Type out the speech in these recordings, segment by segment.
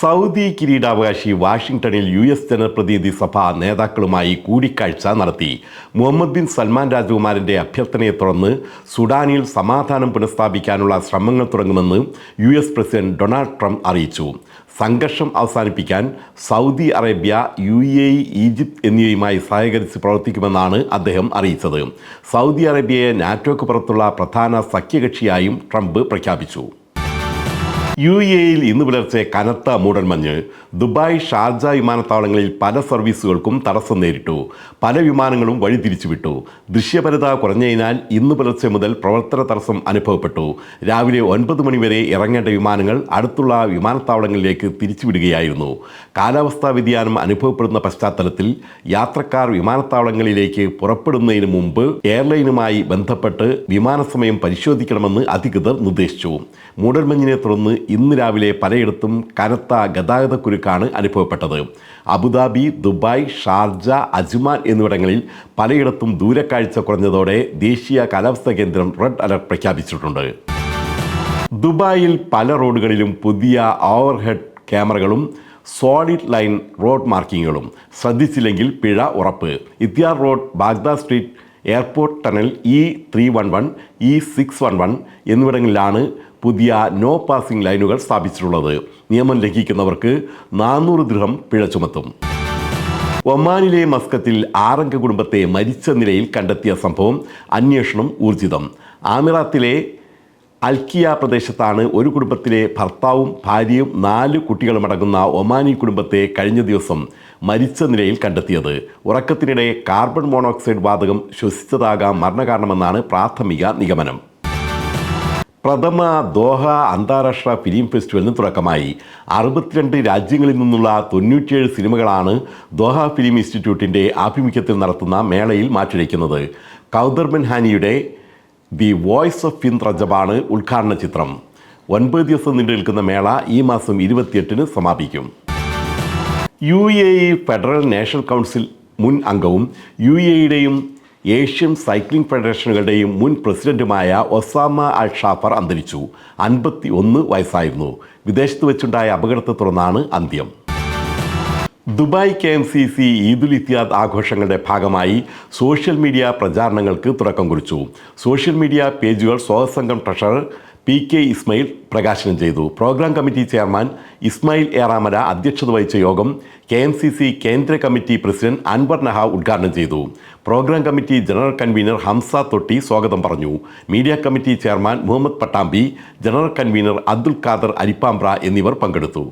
Saudi കിരീടാവകാശി വാഷിംഗ്ടണിൽ U S ജനപ്രതിനിധി സഭ നേതാക്കളുമായി കൂടിക്കാഴ്ച നടത്തി. മുഹമ്മദ് ബിൻ സൽമാൻ രാജകുമാരന്റെ അഭ്യർത്ഥനയെ തുടർന്ന് സുഡാനിൽ സമാധാനം പുനഃസ്ഥാപിക്കാനുള്ള ശ്രമങ്ങൾ തുടങ്ങുമെന്ന് U S president Donald Trump അറിയിച്ചു. സംഘർഷം അവസാനിപ്പിക്കാൻ Saudi Arabia U A Egypt എന്നിവയുമായി സഹകരിച്ച് പ്രവർത്തിക്കുമെന്നാണ് അദ്ദേഹം അറിയിച്ചത്. സൗദി അറേബ്യയെ നാറ്റോക്ക് പുറത്തുള്ള പ്രധാന സഖ്യകക്ഷിയായും ട്രംപ് പ്രഖ്യാപിച്ചു. യു എയിൽ ഇന്ന് പുലർച്ചെ കനത്ത മൂടൽമഞ്ഞ് ദുബായ് ഷാർജ വിമാനത്താവളങ്ങളിൽ പല സർവീസുകൾക്കും തടസ്സം നേരിട്ടു. പല വിമാനങ്ങളും വഴിതിരിച്ചുവിട്ടു ദൃശ്യപരത കുറഞ്ഞതിനാൽ ഇന്ന് പുലർച്ചെ മുതൽ പ്രവർത്തന തടസ്സം അനുഭവപ്പെട്ടു. രാവിലെ ഒൻപത് മണിവരെ ഇറങ്ങേണ്ട വിമാനങ്ങൾ അടുത്തുള്ള വിമാനത്താവളങ്ങളിലേക്ക് തിരിച്ചുവിടുകയായിരുന്നു. കാലാവസ്ഥാ വ്യതിയാനം അനുഭവപ്പെടുന്ന പശ്ചാത്തലത്തിൽ യാത്രക്കാർ വിമാനത്താവളങ്ങളിലേക്ക് പുറപ്പെടുന്നതിന് മുമ്പ് എയർലൈനുമായി ബന്ധപ്പെട്ട് വിമാന സമയം പരിശോധിക്കണമെന്ന് അധികൃതർ നിർദ്ദേശിച്ചു. മൂടൽമഞ്ഞിനെ തുടർന്ന് ഇന്ന് രാവിലെ പലയിടത്തും കനത്ത ഗതാഗതക്കുരുക്കാണ് അനുഭവപ്പെട്ടത്. അബുദാബി ദുബായ് ഷാർജ അജ്മാൻ എന്നിവിടങ്ങളിൽ പലയിടത്തും ദൂരക്കാഴ്ച കുറഞ്ഞതോടെ ദേശീയ കാലാവസ്ഥാ കേന്ദ്രം റെഡ് അലർട്ട് പ്രഖ്യാപിച്ചിട്ടുണ്ട്. ദുബായിൽ പല റോഡുകളിലും പുതിയ ഓവർഹെഡ് ക്യാമറകളും സോളിഡ് ലൈൻ റോഡ് മാർക്കിങ്ങുകളും. ശ്രദ്ധിച്ചില്ലെങ്കിൽ പിഴ ഉറപ്പ്. Ittihad road Baghdad street airport tunnel E three one one E six one one എന്നിവിടങ്ങളിലാണ് പുതിയ നോ പാസിംഗ് ലൈനുകൾ സ്ഥാപിച്ചിട്ടുള്ളത്. നിയമം ലംഘിക്കുന്നവർക്ക് നാനൂറ് ദൃഹം പിഴ ചുമത്തും. ഒമാനിലെ മസ്കത്തിൽ ആറംഗ കുടുംബത്തെ മരിച്ച നിലയിൽ കണ്ടെത്തിയ സംഭവം അന്വേഷണം ഊർജിതം. ആമിറാത്തിലെ അൽക്കിയ പ്രദേശത്താണ് ഒരു കുടുംബത്തിലെ ഭർത്താവും ഭാര്യയും നാല് കുട്ടികളും അടങ്ങുന്ന ഒമാനി കുടുംബത്തെ കഴിഞ്ഞ ദിവസം മരിച്ച നിലയിൽ കണ്ടെത്തിയത്. ഉറക്കത്തിനിടെ കാർബൺ മോണോക്സൈഡ് വാതകം ശ്വസിച്ചതാകാം മരണകാരണമെന്നാണ് പ്രാഥമിക നിഗമനം. പ്രഥമ ദോഹ അന്താരാഷ്ട്ര ഫിലിം ഫെസ്റ്റിവലിന് തുടക്കമായി. അറുപത്തിരണ്ട് രാജ്യങ്ങളിൽ നിന്നുള്ള തൊണ്ണൂറ്റിയേഴ് സിനിമകളാണ് ദോഹ ഫിലിം ഇൻസ്റ്റിറ്റ്യൂട്ടിന്റെ ആഭിമുഖ്യത്തിൽ നടത്തുന്ന മേളയിൽ മാറ്റുരയ്ക്കുന്നത് കൗദർബൻ ഹാനിയുടെ ദി വോയ്സ് ഓഫ് ഫിൻ റജബാണ് ഉദ്ഘാടന ചിത്രം. ഒൻപത് ദിവസം നീണ്ടു നിൽക്കുന്ന മേള ഈ മാസം ഇരുപത്തിയെട്ടിന് സമാപിക്കും. U A E federal national council മുൻ അംഗവും യു എ ഇയുടെയും ഏഷ്യൻ സൈക്ലിംഗ് ഫെഡറേഷനുകളുടെയും മുൻ പ്രസിഡന്റുമായ ഒസാമ അൽ ഷാഫർ അന്തരിച്ചു. അൻപത്തി ഒന്ന് വയസ്സായിരുന്നു. വിദേശത്ത് വെച്ചുണ്ടായ അപകടത്തെ തുടർന്നാണ് അന്ത്യം. Dubai K M C C Eid al Etihad ആഘോഷങ്ങളുടെ ഭാഗമായി സോഷ്യൽ മീഡിയ പ്രചാരണങ്ങൾക്ക് തുടക്കം കുറിച്ചു. സോഷ്യൽ മീഡിയ പേജുകൾ സ്വാതസംഘം ട്രഷറർ പി കെ ഇസ്മയിൽ പ്രകാശനം ചെയ്തു. Programme committee chairman Ismail Eramala അധ്യക്ഷത വഹിച്ച യോഗം കെ എം സി സി കേന്ദ്ര കമ്മിറ്റി പ്രസിഡന്റ് അൻവർ നഹ ഉദ്ഘാടനം ചെയ്തു. Programme committee general convener Hamza Thotti സ്വാഗതം പറഞ്ഞു. Media committee chairman Muhammad Pattambi general convener Abdul Khader Arippambra എന്നിവർ പങ്കെടുത്തു.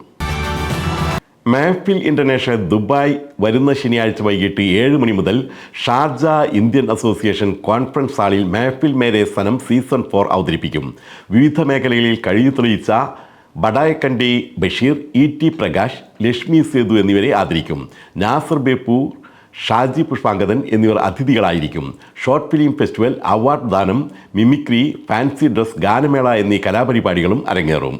മെഹഫിൽ ഇന്റർനാഷണൽ ദുബായ് വരുന്ന ശനിയാഴ്ച വൈകിട്ട് ഏഴ് മണി മുതൽ ഷാർജ ഇന്ത്യൻ അസോസിയേഷൻ കോൺഫറൻസ് ഹാളിൽ മാഫിൽ മേരെ സനം സീസൺ ഫോർ അവതരിപ്പിക്കും. വിവിധ മേഖലകളിൽ കഴിവ് തെളിയിച്ച ബഡായക്കണ്ടി ബഷീർ ഇ ടി പ്രകാശ് ലക്ഷ്മി സേതു എന്നിവരെ ആദരിക്കും. നാസർ ബേപ്പൂർ ഷാജി പുഷ്പാങ്കദൻ എന്നിവർ അതിഥികളായിരിക്കും. ഷോർട്ട് ഫിലിം ഫെസ്റ്റിവൽ അവാർഡ് ദാനം മിമിക്രി ഫാൻസി ഡ്രസ് ഗാനമേള എന്നീ കലാപരിപാടികളും അരങ്ങേറും.